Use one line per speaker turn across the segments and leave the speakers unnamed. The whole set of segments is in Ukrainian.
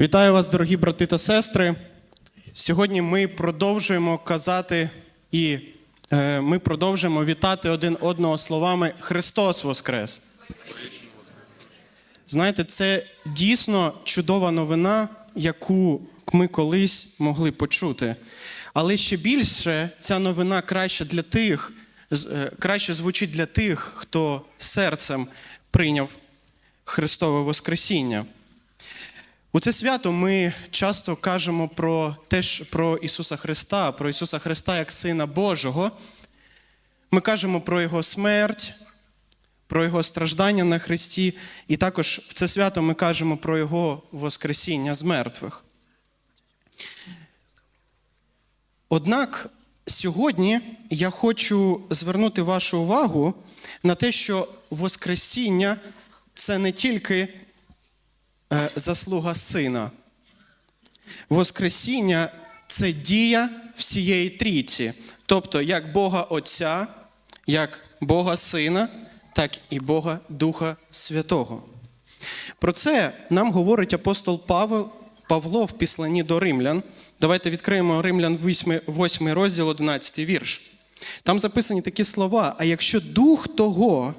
Вітаю вас, дорогі брати та сестри. Сьогодні ми продовжуємо казати і е, ми продовжуємо вітати один одного словами Христос Воскрес. Знаєте, це дійсно чудова новина, яку ми колись могли почути. Але ще більше ця новина краще для тих, е, краще звучить для тих, хто серцем прийняв Христове Воскресіння. У це свято ми часто кажемо про теж про Ісуса Христа, про Ісуса Христа як Сина Божого. Ми кажемо про Його смерть, про Його страждання на Христі, і також в це свято ми кажемо про Його Воскресіння з мертвих. Однак сьогодні я хочу звернути вашу увагу на те, що Воскресіння це не тільки заслуга сина. Воскресіння це дія всієї трійці, тобто як Бога Отця, як Бога Сина, так і Бога Духа Святого. Про це нам говорить апостол Павел, Павло в післанні до римлян. Давайте відкриємо римлян 8, 8 розділ, 11 вірш. Там записані такі слова: а якщо дух того,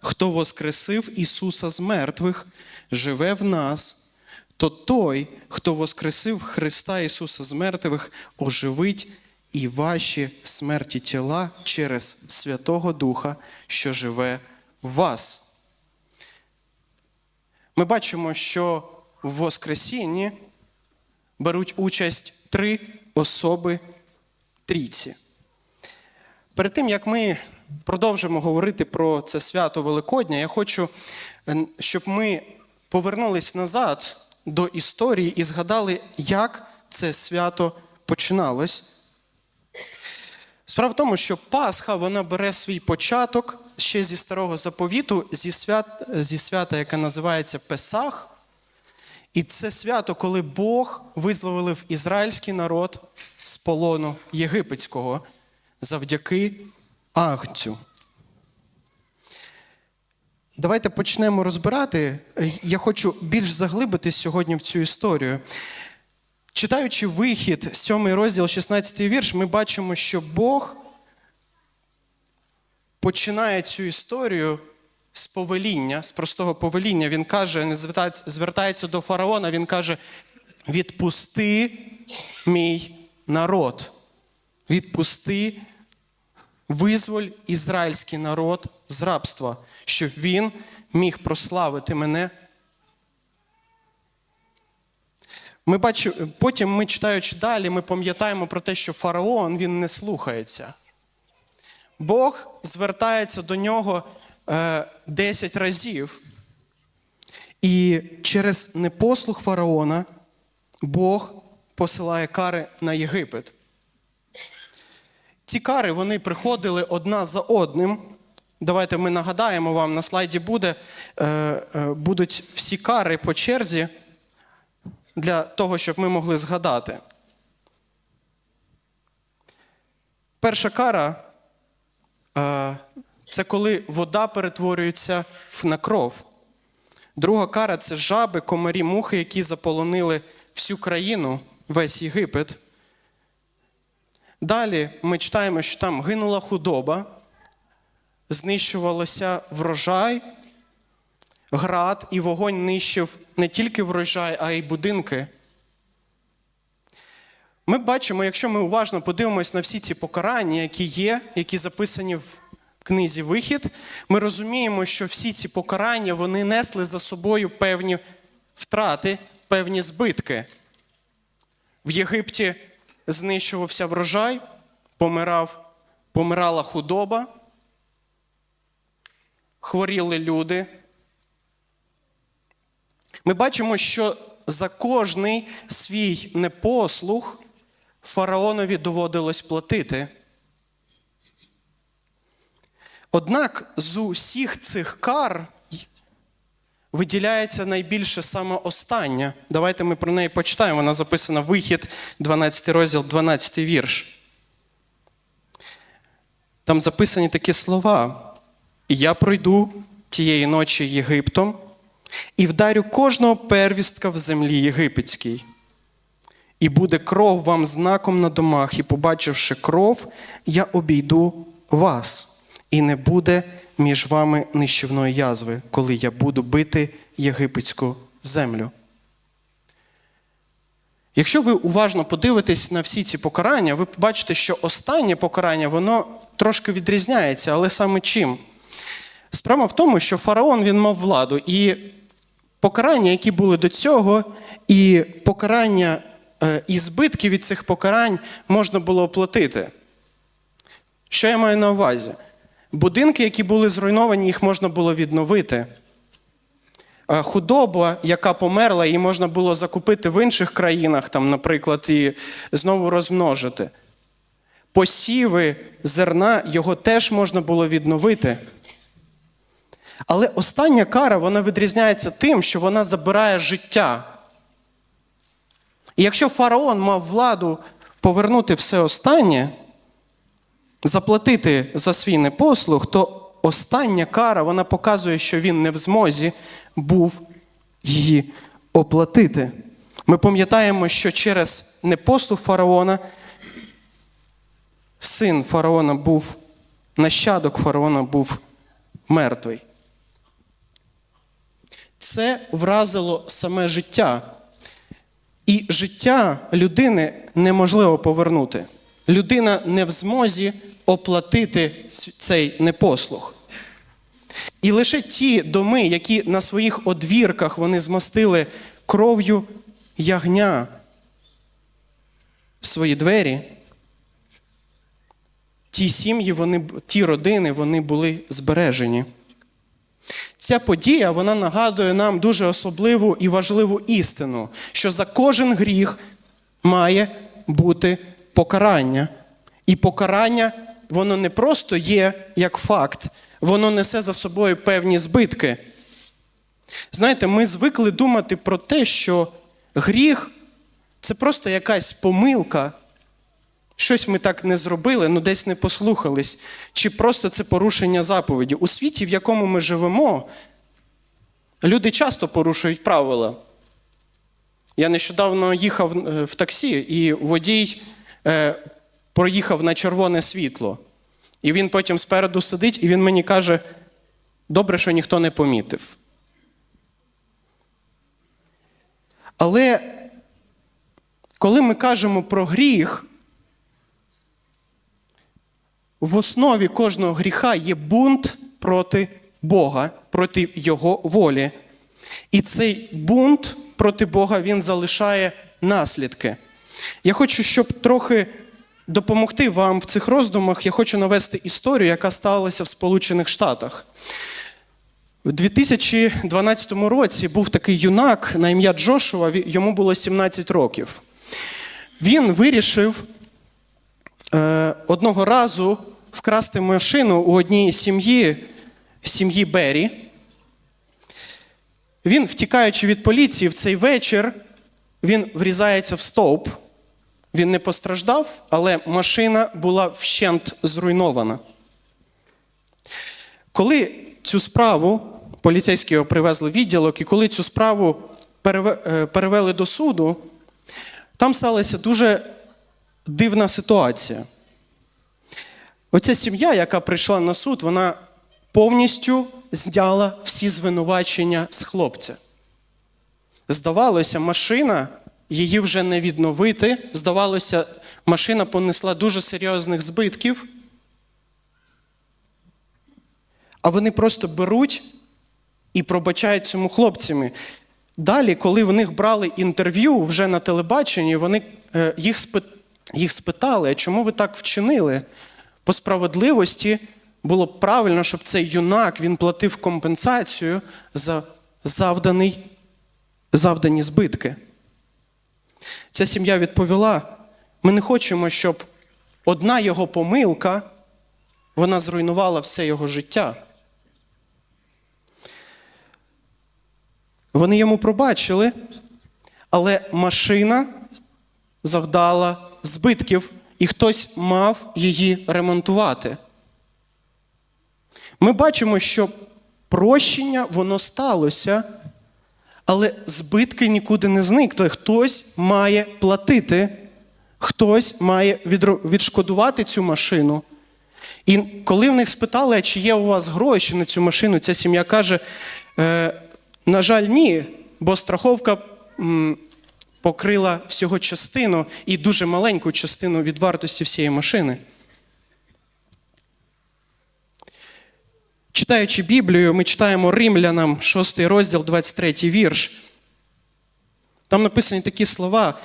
хто воскресив Ісуса з мертвих, живе в нас, то той, хто воскресив Христа Ісуса з мертвих, оживить і ваші смерті тіла через Святого Духа, що живе в вас. Ми бачимо, що в Воскресінні беруть участь три особи трійці. Перед тим, як ми продовжимо говорити про це свято Великодня, я хочу, е, щоб ми повернулись назад до історії і згадали, як це свято починалось. Справа в тому, що Пасха вона бере свій початок ще зі старого заповіту, зі, свят, зі свята, яке називається Песах. І це свято, коли Бог визволив ізраїльський народ з полону єгипетського завдяки Агнцю. Давайте почнемо розбирати. Я хочу більш заглибитись сьогодні в цю історію. Читаючи вихід, 7 розділ, 16 вірш, ми бачимо, що Бог починає цю історію з повеління, з простого повеління. Він каже, звертається до фараона, він каже: відпусти мій народ. Відпусти, визволь ізраїльський народ з рабства, щоб він міг прославити мене Ми бачимо, потім ми читаючи далі, ми пам'ятаємо про те, що фараон він не слухається. Бог звертається до нього е, 10 разів. І через непослух фараона Бог посилає кари на Єгипет. Ці кари вони приходили одна за одним. Давайте ми нагадаємо вам, на слайді буде, е, е, будуть всі кари по черзі для того, щоб ми могли згадати. Перша кара е, це коли вода перетворюється на кров. Друга кара це жаби, комарі, мухи, які заполонили всю країну, весь Єгипет. Далі ми читаємо, що там гинула худоба, знищувалося врожай, град і вогонь нищив не тільки врожай, а й будинки. Ми бачимо, якщо ми уважно подивимось на всі ці покарання, які є, які записані в книзі Вихід, ми розуміємо, що всі ці покарання вони несли за собою певні втрати, певні збитки. В Єгипті знищувався врожай, помирав, помирала худоба, хворіли люди. Ми бачимо, що за кожний свій непослух фараонові доводилось платити. Однак з усіх цих кар виділяється найбільше саме остання. Давайте ми про неї почитаємо. Вона записана вихід, 12 розділ, 12 вірш. Там записані такі слова: Я пройду тієї ночі Єгиптом, і вдарю кожного первістка в землі єгипетській. І буде кров вам знаком на домах, і побачивши кров, я обійду вас, і не буде між вами нищівної язви, коли я буду бити єгипетську землю. Якщо ви уважно подивитесь на всі ці покарання, ви побачите, що останнє покарання воно трошки відрізняється, але саме чим? Справа в тому, що фараон він мав владу, і покарання, які були до цього, і покарання е, і збитки від цих покарань можна було оплатити. Що я маю на увазі? Будинки, які були зруйновані, їх можна було відновити. Худоба, яка померла, її можна було закупити в інших країнах, там, наприклад, і знову розмножити. Посіви зерна його теж можна було відновити. Але остання кара вона відрізняється тим, що вона забирає життя. І якщо фараон мав владу повернути все останнє, заплатити за свій непослух, то остання кара вона показує, що він не в змозі був її оплатити. Ми пам'ятаємо, що через непослух фараона син фараона був, нащадок фараона був мертвий. Це вразило саме життя. І життя людини неможливо повернути. Людина не в змозі оплатити цей непослух. І лише ті доми, які на своїх одвірках вони змостили кров'ю ягня свої двері, ті сім'ї, вони, ті родини, вони були збережені. Ця подія вона нагадує нам дуже особливу і важливу істину, що за кожен гріх має бути покарання. І покарання, воно не просто є як факт, воно несе за собою певні збитки. Знаєте, ми звикли думати про те, що гріх це просто якась помилка. Щось ми так не зробили, ну десь не послухались, чи просто це порушення заповіді. У світі, в якому ми живемо, люди часто порушують правила. Я нещодавно їхав е, в таксі, і водій е, проїхав на червоне світло. І він потім спереду сидить, і він мені каже: добре, що ніхто не помітив. Але коли ми кажемо про гріх, в основі кожного гріха є бунт проти Бога, проти Його волі. І цей бунт проти Бога він залишає наслідки. Я хочу, щоб трохи допомогти вам в цих роздумах, я хочу навести історію, яка сталася в Сполучених Штатах. У 2012 році був такий юнак на ім'я Джошуа, йому було 17 років. Він вирішив е, одного разу вкрасти машину у одній сім'ї, сім'ї Беррі. Він, втікаючи від поліції в цей вечір, він врізається в стовп. Він не постраждав, але машина була вщент зруйнована. Коли цю справу поліцейські його привезли в відділок, і коли цю справу е, перевели до суду, там сталася дуже дивна ситуація. Оця сім'я, яка прийшла на суд, вона повністю зняла всі звинувачення з хлопця. Здавалося, машина її вже не відновити. Здавалося, машина понесла дуже серйозних збитків. А вони просто беруть і пробачають цьому хлопцями. Далі, коли в них брали інтерв'ю вже на телебаченні, вони е, їх, їх спитали, чому ви так вчинили? По справедливості було б правильно, щоб цей юнак він платив компенсацію за завданий, завдані збитки. Ця сім'я відповіла: ми не хочемо, щоб одна його помилка вона зруйнувала все його життя. Вони йому пробачили, але машина завдала збитків, і хтось мав її ремонтувати. Ми бачимо, що прощення воно сталося, Але збитки нікуди не зникли. Хтось має платити, хтось має відшкодувати цю машину. І коли в них спитали, а чи є у вас гроші на цю машину, ця сім'я каже: е, на жаль, ні, бо страховка м, покрила всього частину і дуже маленьку частину від вартості всієї машини. Читаючи Біблію, ми читаємо Римлянам 6 розділ, 23 вірш. Там написані такі слова: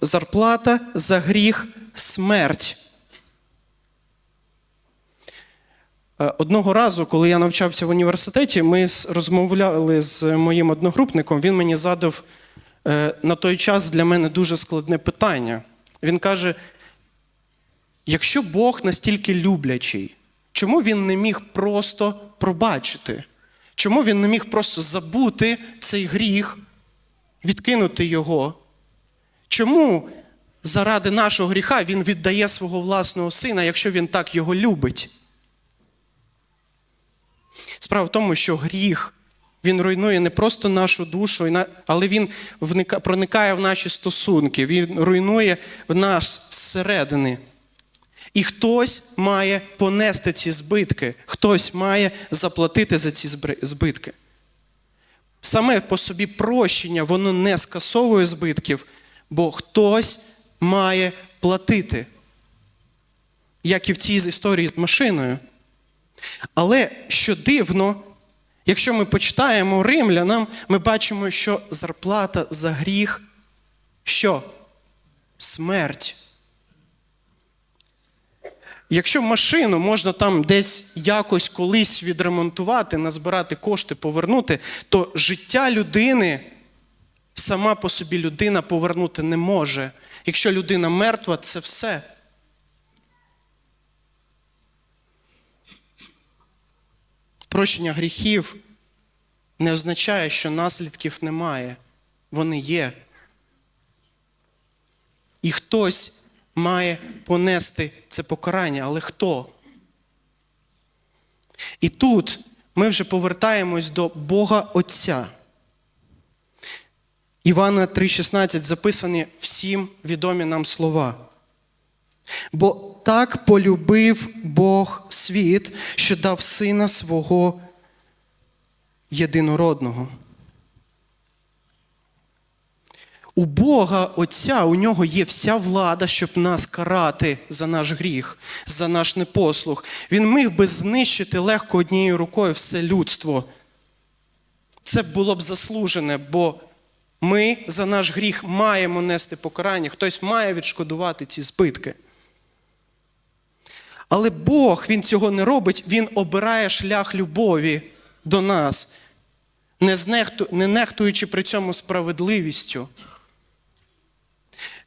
зарплата за гріх смерть. Е, Одного разу, коли я навчався в університеті, ми розмовляли з моїм одногрупником. Він мені задав е, на той час для мене дуже складне питання. Він каже: якщо Бог настільки люблячий, чому він не міг просто пробачити? Чому він не міг просто забути цей гріх, відкинути його? Чому заради нашого гріха він віддає свого власного сина, якщо він так його любить? Справа в тому, що гріх він руйнує не просто нашу душу, але він проникає в наші стосунки, він руйнує в нас зсередини. І хтось має понести ці збитки, хтось має заплатити за ці збитки. Саме по собі прощення, воно не скасовує збитків, бо хтось має платити. Як і в цій історії з машиною. Але що дивно, якщо ми почитаємо римлянам, ми бачимо, що зарплата за гріх що? Смерть. Якщо машину можна там десь якось колись відремонтувати, назбирати кошти, повернути, то життя людини сама по собі людина повернути не може. Якщо людина мертва, це все. Прощення гріхів не означає, що наслідків немає. Вони є. І хтось має понести це покарання, але хто? І тут ми вже повертаємось до Бога Отця. Івана 3,16 записані всім відомі нам слова. Бо так полюбив Бог світ, що дав сина свого єдинородного. У Бога Отця, у нього є вся влада, щоб нас карати за наш гріх, за наш непослух. Він міг би знищити легко однією рукою все людство. Це було б заслужене, бо ми за наш гріх маємо нести покарання, хтось має відшкодувати ці збитки. Але Бог Він цього не робить, Він обирає шлях любові до нас, не, нехтуючи при цьому справедливістю.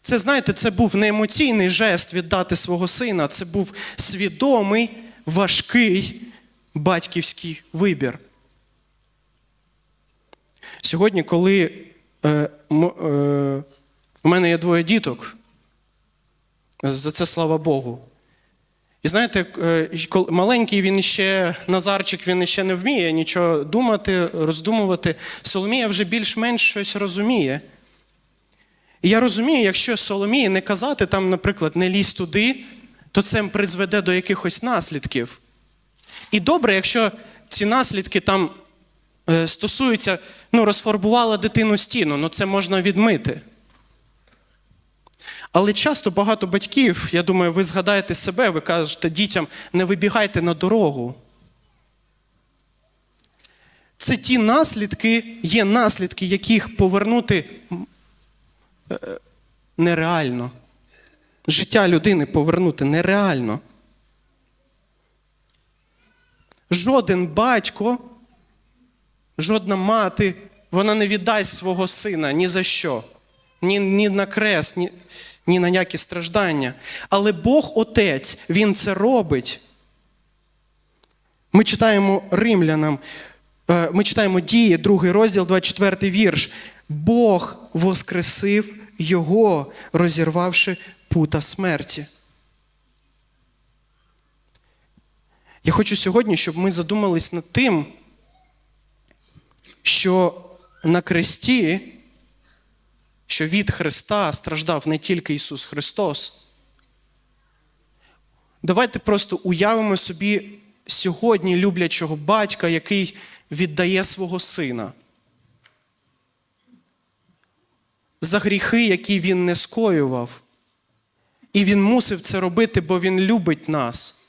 Це, знаєте, це був не емоційний жест віддати свого сина, це був свідомий, важкий батьківський вибір. Сьогодні, коли е, е, у мене є двоє діток, за це слава Богу. І знаєте, е, кол- маленький він ще, Назарчик, він ще не вміє нічого думати, роздумувати. Соломія вже більш-менш щось розуміє. І я розумію, якщо Соломії не казати, там, наприклад, не лізь туди, то це призведе до якихось наслідків. І добре, якщо ці наслідки там е, стосуються, ну, розфарбувала дитину стіну, ну це можна відмити. Але часто багато батьків, я думаю, ви згадаєте себе, ви кажете дітям, не вибігайте на дорогу. Це ті наслідки, є наслідки, яких повернути нереально. Життя людини повернути нереально. Жоден батько, жодна мати, вона не віддасть свого сина ні за що, ні, ні на крест, ні, ні на які страждання. Але Бог Отець, Він це робить. Ми читаємо римлянам, е, ми читаємо дії, другий розділ, 24 вірш. Бог воскресив його, розірвавши пута смерті. Я хочу сьогодні, щоб ми задумались над тим, що на кресті, що від Христа страждав не тільки Ісус Христос. Давайте просто уявимо собі сьогодні люблячого батька, який віддає свого сина. За гріхи, які він не скоював. І він мусив це робити, бо він любить нас.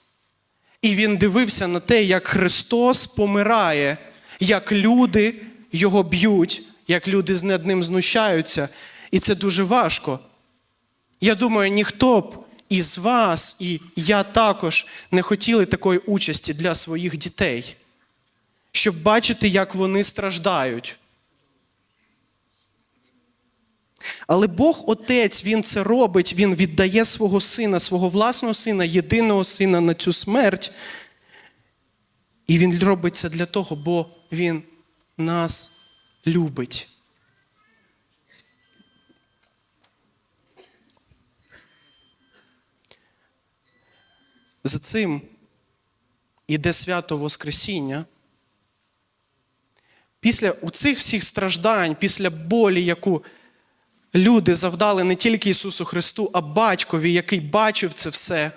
І він дивився на те, як Христос помирає, як люди його б'ють, як люди над ним знущаються. І це дуже важко. Я думаю, ніхто б із вас, і я також не хотіли такої участі для своїх дітей, щоб бачити, як вони страждають. Але Бог Отець, Він це робить, Він віддає свого сина, свого власного сина, єдиного сина на цю смерть. І Він робить це для того, бо Він нас любить. За цим іде свято Воскресіння. Після у цих всіх страждань, після болі, яку люди завдали не тільки Ісусу Христу, а батькові, який бачив це все.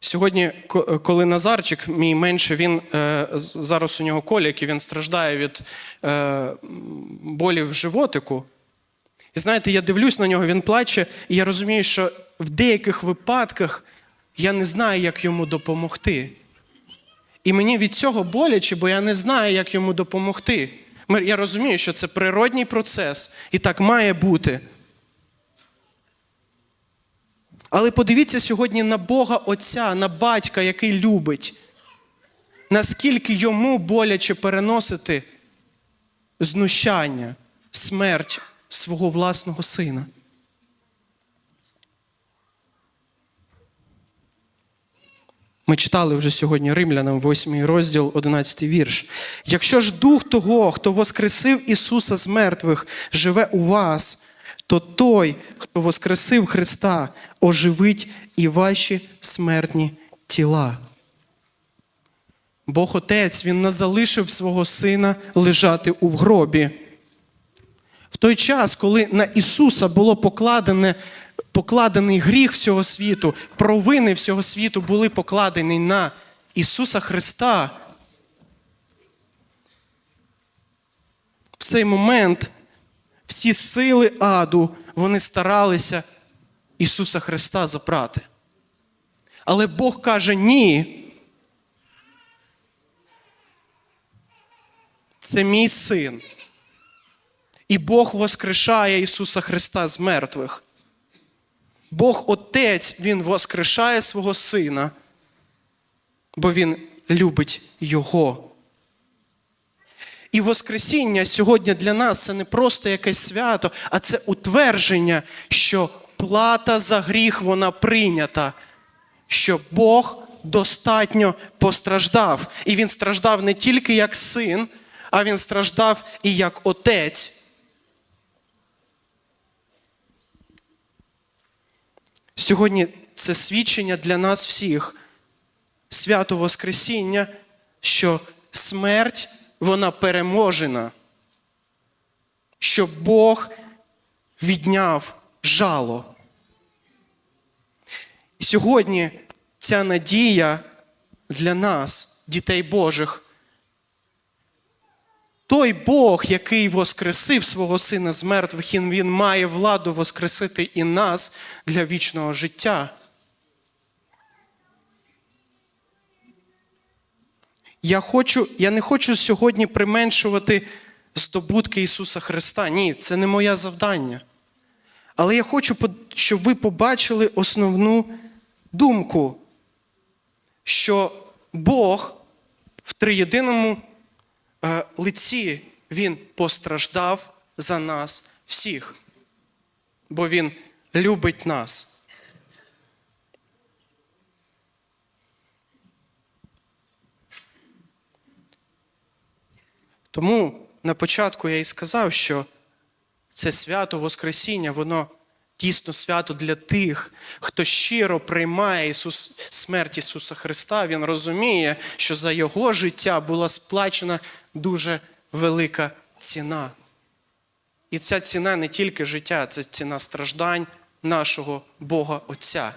Сьогодні, коли Назарчик, мій менше, він е, зараз у нього колік, і він страждає від е, м, болів в животику. І знаєте, я дивлюсь на нього, він плаче, і я розумію, що в деяких випадках я не знаю, як йому допомогти. І мені від цього боляче, бо я не знаю, як йому допомогти. Я розумію, що це природній процес, і так має бути. Але подивіться сьогодні на Бога Отця, на батька, який любить. Наскільки йому боляче переносити знущання, смерть свого власного сина. Ми читали вже сьогодні Римлянам, 8 розділ, 11 вірш. Якщо ж дух того, хто воскресив Ісуса з мертвих, живе у вас, то той, хто воскресив Христа, оживить і ваші смертні тіла. Бог Отець, Він не залишив свого сина лежати у гробі. В той час, коли на Ісуса було покладене, покладений гріх всього світу, провини всього світу були покладені на Ісуса Христа, в цей момент всі сили аду вони старалися Ісуса Христа забрати. Але Бог каже ні. Це мій син. І Бог воскрешає Ісуса Христа з мертвих. Бог Отець, Він воскрешає свого Сина, бо Він любить Його. І Воскресіння сьогодні для нас це не просто якесь свято, а це утвердження, що плата за гріх вона прийнята, що Бог достатньо постраждав. І Він страждав не тільки як син, а Він страждав і як отець. Сьогодні це свідчення для нас всіх, свято Воскресіння, що смерть вона переможена, що Бог відняв жало. Сьогодні ця надія для нас, дітей Божих, той Бог, який воскресив свого Сина з мертвих, Він має владу воскресити і нас для вічного життя. Я, хочу, я не хочу сьогодні применшувати здобутки Ісуса Христа. Ні, це не моє завдання. Але я хочу, щоб ви побачили основну думку, що Бог в триєдиному лиці Він постраждав за нас всіх, бо Він любить нас. Тому на початку я і сказав, що це свято Воскресіння, воно дійсно свято для тих, хто щиро приймає Ісус, смерть Ісуса Христа. Він розуміє, що за Його життя була сплачена дуже велика ціна. І ця ціна не тільки життя, це ціна страждань нашого Бога Отця.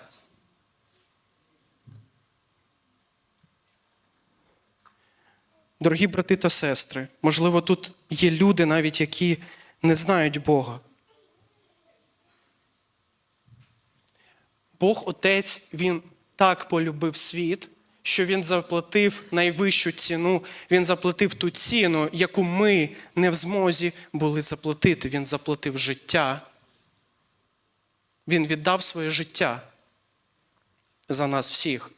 Дорогі брати та сестри, можливо, тут є люди навіть, які не знають Бога. Бог Отець, Він так полюбив світ, що Він заплатив найвищу ціну, Він заплатив ту ціну, яку ми не в змозі були заплатити. Він заплатив життя. Він віддав своє життя за нас всіх.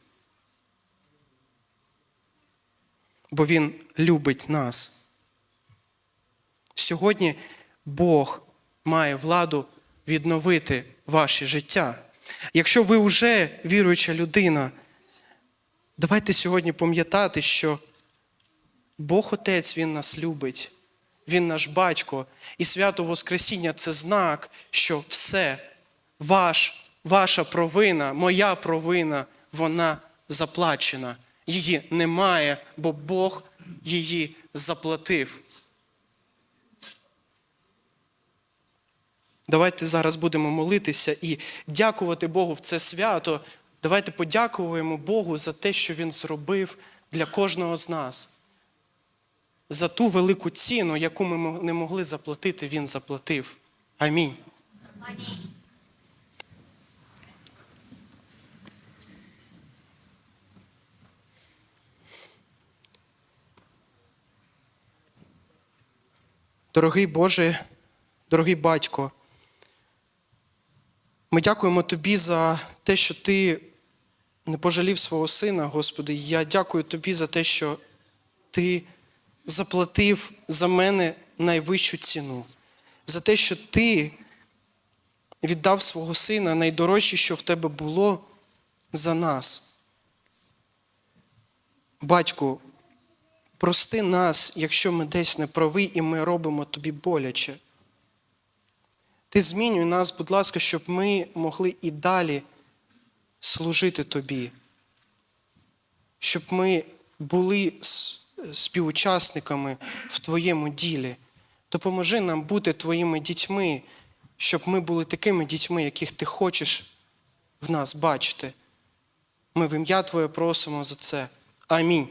Бо Він любить нас. Сьогодні Бог має владу відновити ваше життя. Якщо ви вже віруюча людина, давайте сьогодні пам'ятати, що Бог Отець Він нас любить, Він наш батько, і свято Воскресіння це знак, що все, ваш, ваша провина, моя провина, вона заплачена. Її немає, бо Бог її заплатив. Давайте зараз будемо молитися і дякувати Богу в це свято. Давайте подякуємо Богу за те, що Він зробив для кожного з нас. За ту велику ціну, яку ми не могли заплатити, Він заплатив. Амінь. Дорогий Боже, дорогий батько, ми дякуємо Тобі за те, що Ти не пожалів свого сина, Господи. Я дякую Тобі за те, що Ти заплатив за мене найвищу ціну, за те, що Ти віддав свого сина найдорожче, що в тебе було за нас. Батьку, прости нас, якщо ми десь не праві і ми робимо тобі боляче. Ти змінюй нас, будь ласка, щоб ми могли і далі служити тобі, щоб ми були співучасниками в Твоєму ділі. Допоможи нам бути Твоїми дітьми, щоб ми були такими дітьми, яких Ти хочеш в нас бачити. Ми в ім'я Твоє просимо за це. Амінь.